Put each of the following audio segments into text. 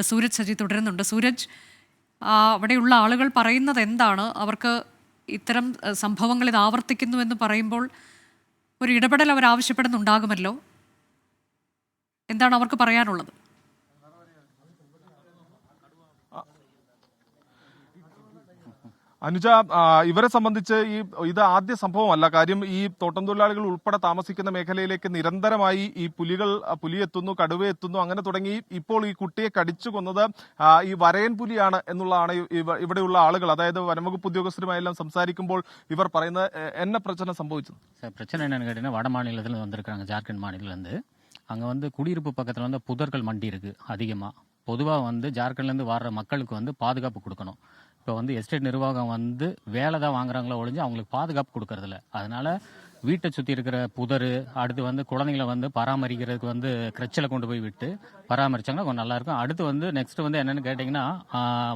സൂരജ് സജി തുടരുന്നുണ്ട്. സൂരജ് അവിടെയുള്ള ആളുകൾ പറയുന്നത് എന്താണ്? അവർക്ക് ഇത്തരം സംഭവങ്ങൾ ഇത് ആവർത്തിക്കുന്നു എന്ന് പറയുമ്പോൾ ഒരു ഇടപെടൽ അവർ ആവശ്യപ്പെടുന്നുണ്ടാകുമല്ലോ. എന്താണ് അവർക്ക് പറയാനുള്ളത്? അനുജ ആ, ഇവരെ സംബന്ധിച്ച് ഈ ഇത് ആദ്യ സംഭവമല്ല കാര്യം ഈ തോട്ടം തൊഴിലാളികൾ ഉൾപ്പെടെ താമസിക്കുന്ന മേഖലയിലേക്ക് നിരന്തരമായി ഈ പുലികൾ ആ, പുലി എത്തുന്നു കടുവ എത്തുന്നു അങ്ങനെ തുടങ്ങി ഇപ്പോൾ ഈ കുട്ടിയെ കടിച്ചു കൊന്നത് ആ, ഈ വരയൻ പുലിയാണ് എന്നുള്ളതാണ് ഈ- ഇവ- ഇവിടെയുള്ള ആളുകൾ അതായത് വനംവകുപ്പ് ഉദ്യോഗസ്ഥരുമായെല്ലാം സംസാരിക്കുമ്പോൾ ഇവർ പറയുന്നത് എ- എന്ന പ്രശ്നം സംഭവിച്ചത് சார் பிரச்சனை என்னன்னு கேட்டீங்கன்னா வட மாநிலத்தில் வந்திருக்காங்க ஜார்க்கண்ட் மாநிலத்திலேருந்து அங்கே வந்து குடியிருப்பு பக்கத்தில் வந்து புதர்கள் மண்டி இருக்குது அதிகமாக பொதுவாக வந்து ஜார்க்கண்ட்லேருந்து வர்ற மக்களுக்கு வந்து பாதுகாப்பு கொடுக்கணும் இப்போ வந்து எஸ்டேட் நிர்வாகம் வந்து வேலை தான் வாங்குறாங்களோ ஒழிஞ்சு அவங்களுக்கு பாதுகாப்பு கொடுக்கறதில்ல. அதனால வீட்டை சுற்றி இருக்கிற புதர் அடுத்து வந்து குழந்தைங்களை வந்து பராமரிக்கிறதுக்கு வந்து கிரச்சில் கொண்டு போய் விட்டு பராமரிச்சாங்கன்னா கொஞ்சம் நல்லாயிருக்கும் அடுத்து வந்து நெக்ஸ்ட் வந்து என்னென்னு கேட்டிங்கன்னா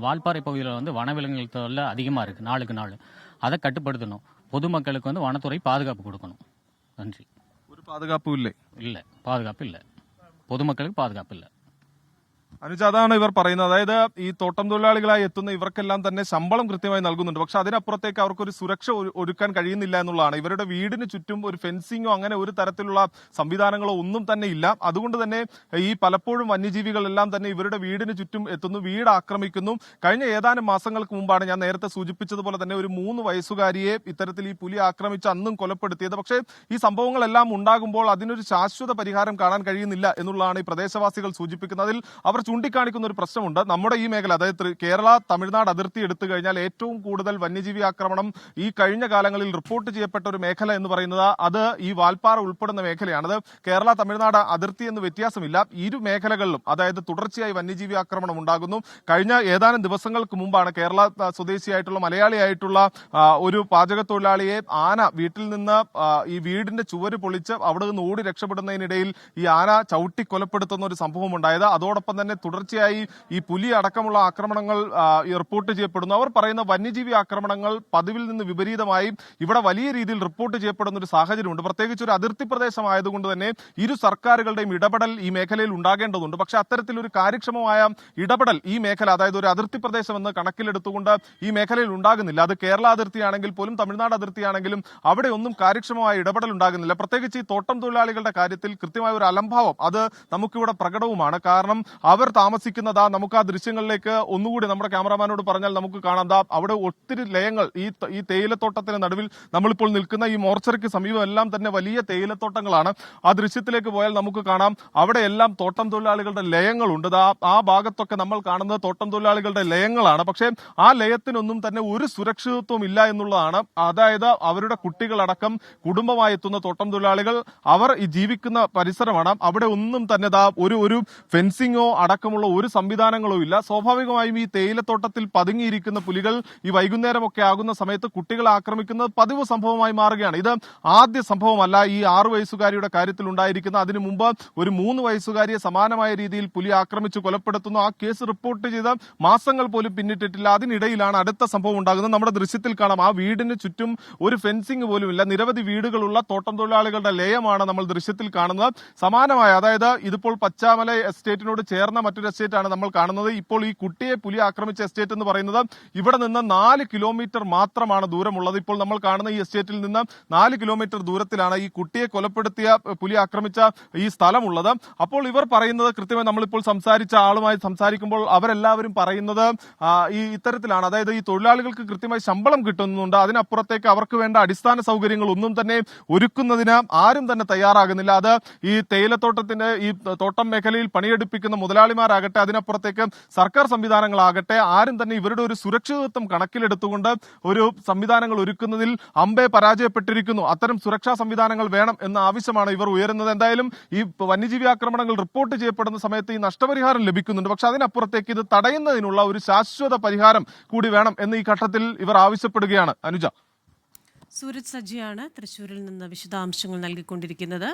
வால்பாறை பகுதியில் வந்து வனவிலங்குகள் தொல்லை அதிகமாக இருக்குது நாளுக்கு நாள். அதை கட்டுப்படுத்தணும். பொதுமக்களுக்கு வந்து வனத்துறை பாதுகாப்பு கொடுக்கணும். நன்றி. ஒரு பாதுகாப்பு இல்லை. இல்லை. பாதுகாப்பு இல்லை. பொதுமக்களுக்கு பாதுகாப்பு இல்லை. അനുജ അതാണ് ഇവർ പറയുന്നത്. അതായത് ഈ തോട്ടം തൊഴിലാളികളായി എത്തുന്ന ഇവർക്കെല്ലാം തന്നെ ശമ്പളം കൃത്യമായി നൽകുന്നുണ്ട്. പക്ഷെ അതിനപ്പുറത്തേക്ക് അവർക്ക് ഒരു സുരക്ഷ ഒരുക്കാൻ കഴിയുന്നില്ല എന്നുള്ളതാണ്. ഇവരുടെ വീടിന് ചുറ്റും ഒരു ഫെൻസിങ്ങോ അങ്ങനെ ഒരു തരത്തിലുള്ള സംവിധാനങ്ങളോ ഒന്നും തന്നെ ഇല്ല. അതുകൊണ്ട് തന്നെ ഈ പലപ്പോഴും വന്യജീവികളെല്ലാം തന്നെ ഇവരുടെ വീടിന് ചുറ്റും എത്തുന്നു വീട് ആക്രമിക്കുന്നു. കഴിഞ്ഞ ഏതാനും മാസങ്ങൾക്ക് മുമ്പാണ് ഞാൻ നേരത്തെ സൂചിപ്പിച്ചതുപോലെ തന്നെ ഒരു മൂന്ന് വയസ്സുകാരിയെ ഇത്തരത്തിൽ ഈ പുലി ആക്രമിച്ച് അന്നും കൊലപ്പെടുത്തിയത്. പക്ഷേ ഈ സംഭവങ്ങളെല്ലാം ഉണ്ടാകുമ്പോൾ അതിനൊരു ശാശ്വത പരിഹാരം കാണാൻ കഴിയുന്നില്ല എന്നുള്ളതാണ് ഈ പ്രദേശവാസികൾ സൂചിപ്പിക്കുന്നത്. അതിൽ അവർ ചൂണ്ടിക്കാണിക്കുന്ന ഒരു പ്രശ്നമുണ്ട്. നമ്മുടെ ഈ മേഖല അതായത് കേരള തമിഴ്നാട് അതിർത്തി എടുത്തു കഴിഞ്ഞാൽ ഏറ്റവും കൂടുതൽ വന്യജീവി ആക്രമണം ഈ കഴിഞ്ഞ കാലങ്ങളിൽ റിപ്പോർട്ട് ചെയ്യപ്പെട്ട ഒരു മേഖല എന്ന് പറയുന്നത് അത് ഈ വാൽപ്പാറ ഉൾപ്പെടുന്ന മേഖലയാണ്. അത് കേരള തമിഴ്നാട് അതിർത്തി എന്ന് വ്യത്യാസമില്ല. ഇരു മേഖലകളിലും അതായത് തുടർച്ചയായി വന്യജീവി ആക്രമണം ഉണ്ടാകുന്നു. കഴിഞ്ഞ ഏതാനും ദിവസങ്ങൾക്ക് മുമ്പാണ് കേരള സ്വദേശിയായിട്ടുള്ള മലയാളിയായിട്ടുള്ള ഒരു പാചക തൊഴിലാളിയെ ആന വീട്ടിൽ നിന്ന് ഈ വീടിന്റെ ചുവര് പൊളിച്ച് അവിടെ നിന്ന് ഓടി രക്ഷപ്പെടുന്നതിനിടയിൽ ഈ ആന ചവിട്ടി കൊലപ്പെടുത്തുന്ന ഒരു സംഭവം ഉണ്ടായത് അതോടൊപ്പം തന്നെ തുടർച്ചയായി ഈ പുലി അടക്കമുള്ള ആക്രമണങ്ങൾ റിപ്പോർട്ട് ചെയ്യപ്പെടുന്നു. അവർ പറയുന്ന വന്യജീവി ആക്രമണങ്ങൾ പതിവിൽ നിന്ന് വിപരീതമായി ഇവിടെ വലിയ രീതിയിൽ റിപ്പോർട്ട് ചെയ്യപ്പെടുന്ന ഒരു സാഹചര്യമുണ്ട്. പ്രത്യേകിച്ച് ഒരു അതിർത്തി പ്രദേശമായതുകൊണ്ട് തന്നെ ഇരു സർക്കാരുകളുടെയും ഇടപെടൽ ഈ മേഖലയിൽ ഉണ്ടാകേണ്ടതുണ്ട്. പക്ഷെ അത്തരത്തിൽ ഒരു കാര്യക്ഷമമായ ഇടപെടൽ ഈ മേഖല അതായത് ഒരു അതിർത്തി പ്രദേശം എന്ന് കണക്കിലെടുത്തുകൊണ്ട് ഈ മേഖലയിൽ ഉണ്ടാകുന്നില്ല. അത് കേരള അതിർത്തിയാണെങ്കിൽ പോലും തമിഴ്നാട് അതിർത്തിയാണെങ്കിലും അവിടെ ഒന്നും കാര്യക്ഷമമായ ഇടപെടൽ ഉണ്ടാകുന്നില്ല. പ്രത്യേകിച്ച് ഈ തോട്ടം തൊഴിലാളികളുടെ കാര്യത്തിൽ കൃത്യമായ ഒരു അലംഭാവം അത് നമുക്കിവിടെ പ്രകടവുമാണ്. കാരണം അവർ താമസിക്കുന്നതാ. നമുക്ക് ആ ദൃശ്യങ്ങളിലേക്ക് ഒന്നുകൂടി നമ്മുടെ ക്യാമറാമാനോട് പറഞ്ഞാൽ നമുക്ക് കാണാം. ദാ അവിടെ ഒത്തിരി ലയങ്ങൾ ഈ ഈ തേയിലത്തോട്ടത്തിന് നടുവിൽ നമ്മളിപ്പോൾ നിൽക്കുന്ന ഈ മോർച്ചറിക്ക് സമീപം എല്ലാം തന്നെ വലിയ തേയിലത്തോട്ടങ്ങളാണ്. ആ ദൃശ്യത്തിലേക്ക് പോയാൽ നമുക്ക് കാണാം. അവിടെ എല്ലാം തോട്ടം തൊഴിലാളികളുടെ ലയങ്ങളുണ്ട്. ആ ഭാഗത്തൊക്കെ നമ്മൾ കാണുന്നത് തോട്ടം തൊഴിലാളികളുടെ ലയങ്ങളാണ്. പക്ഷേ ആ ലയത്തിനൊന്നും തന്നെ ഒരു സുരക്ഷിതത്വം ഇല്ല എന്നുള്ളതാണ്. അതായത് അവരുടെ കുട്ടികളടക്കം കുടുംബമായി എത്തുന്ന തോട്ടം തൊഴിലാളികൾ അവർ ജീവിക്കുന്ന പരിസരമാണ്. അവിടെ ഒന്നും തന്നെ ഒരു ഒരു ഫെൻസിങ്ങോ അടക്കമുള്ള ഒരു സംവിധാനങ്ങളും ഇല്ല. സ്വാഭാവികമായും ഈ തേയിലത്തോട്ടത്തിൽ പതുങ്ങിയിരിക്കുന്ന പുലികൾ ഈ വൈകുന്നേരമൊക്കെ ആകുന്ന സമയത്ത് കുട്ടികളെ ആക്രമിക്കുന്നത് പതിവ് സംഭവമായി മാറുകയാണ്. ഇത് ആദ്യ സംഭവമല്ല. ഈ ആറു വയസ്സുകാരിയുടെ കാര്യത്തിൽ ഉണ്ടായിരിക്കുന്ന അതിനു മുമ്പ് ഒരു മൂന്ന് വയസ്സുകാരിയെ സമാനമായ രീതിയിൽ പുലി ആക്രമിച്ച് കൊലപ്പെടുത്തുന്നു. ആ കേസ് റിപ്പോർട്ട് ചെയ്ത് മാസങ്ങൾ പോലും പിന്നിട്ടിട്ടില്ല. അതിനിടയിലാണ് അടുത്ത സംഭവം ഉണ്ടാകുന്നത്. നമ്മുടെ ദൃശ്യത്തിൽ കാണാം. ആ വീടിന് ചുറ്റും ഒരു ഫെൻസിംഗ് പോലും ഇല്ല. നിരവധി വീടുകളുള്ള തോട്ടം തൊഴിലാളികളുടെ ലയമാണ് നമ്മൾ ദൃശ്യത്തിൽ കാണുന്നത്. സമാനമായ അതായത് ഇതിപ്പോൾ പച്ചാമല എസ്റ്റേറ്റിനോട് ചേർന്ന മറ്റൊരു എസ്റ്റേറ്റ് ആണ് നമ്മൾ കാണുന്നത്. ഇപ്പോൾ ഈ കുട്ടിയെ പുലി ആക്രമിച്ച എസ്റ്റേറ്റ് എന്ന് പറയുന്നത് ഇവിടെ നിന്ന് നാല് കിലോമീറ്റർ മാത്രമാണ് ദൂരമുള്ളത്. ഇപ്പോൾ നമ്മൾ കാണുന്ന ഈ എസ്റ്റേറ്റിൽ നിന്ന് നാല് കിലോമീറ്റർ ദൂരത്തിലാണ് ഈ കുട്ടിയെ കൊലപ്പെടുത്തിയ പുലി ആക്രമിച്ച ഈ സ്ഥലമുള്ളത്. അപ്പോൾ ഇവർ പറയുന്നത് കൃത്യമായി നമ്മളിപ്പോൾ സംസാരിച്ച ആളുമായി സംസാരിക്കുമ്പോൾ അവരെല്ലാവരും പറയുന്നത് ഈ ഇത്തരത്തിലാണ്. അതായത് ഈ തൊഴിലാളികൾക്ക് കൃത്യമായി ശമ്പളം കിട്ടുന്നുണ്ട്. അതിനപ്പുറത്തേക്ക് അവർക്ക് വേണ്ട അടിസ്ഥാന സൗകര്യങ്ങൾ ഒന്നും തന്നെ ഒരുക്കുന്നതിന് ആരും തന്നെ തയ്യാറാകുന്നില്ല. അത് ഈ തേയിലത്തോട്ടത്തിന്റെ ഈ തോട്ടം മേഖലയിൽ പണിയെടുപ്പിക്കുന്ന മുതലാളിമാരാകട്ടെ അതിനപ്പുറത്തേക്ക് സർക്കാർ സംവിധാനങ്ങളാകട്ടെ ആരും തന്നെ ഇവരുടെ ഒരു സുരക്ഷിതത്വം കണക്കിലെടുത്തുകൊണ്ട് ഒരു സംവിധാനങ്ങൾ ഒരുക്കുന്നതിൽ അമ്പെ പരാജയപ്പെട്ടിരിക്കുന്നു. അത്തരം സുരക്ഷാ സംവിധാനങ്ങൾ വേണം എന്ന ആവശ്യമാണ് ഇവർ ഉയരുന്നത്. എന്തായാലും ഈ വന്യജീവി ആക്രമണങ്ങൾ റിപ്പോർട്ട് ചെയ്യപ്പെടുന്ന സമയത്ത് ഈ നഷ്ടപരിഹാരം ലഭിക്കുന്നുണ്ട്. പക്ഷെ അതിനപ്പുറത്തേക്ക് ഇത് തടയുന്നതിനുള്ള ഒരു ശാശ്വത പരിഹാരം കൂടി വേണം എന്ന് ഈ ഘട്ടത്തിൽ ഇവർ ആവശ്യപ്പെടുകയാണ്. അനുജ. സൂരജ് സജ്ജിയാണ് തൃശൂരിൽ നിന്ന് വിശദാംശങ്ങൾ നൽകിക്കൊണ്ടിരിക്കുന്നത്.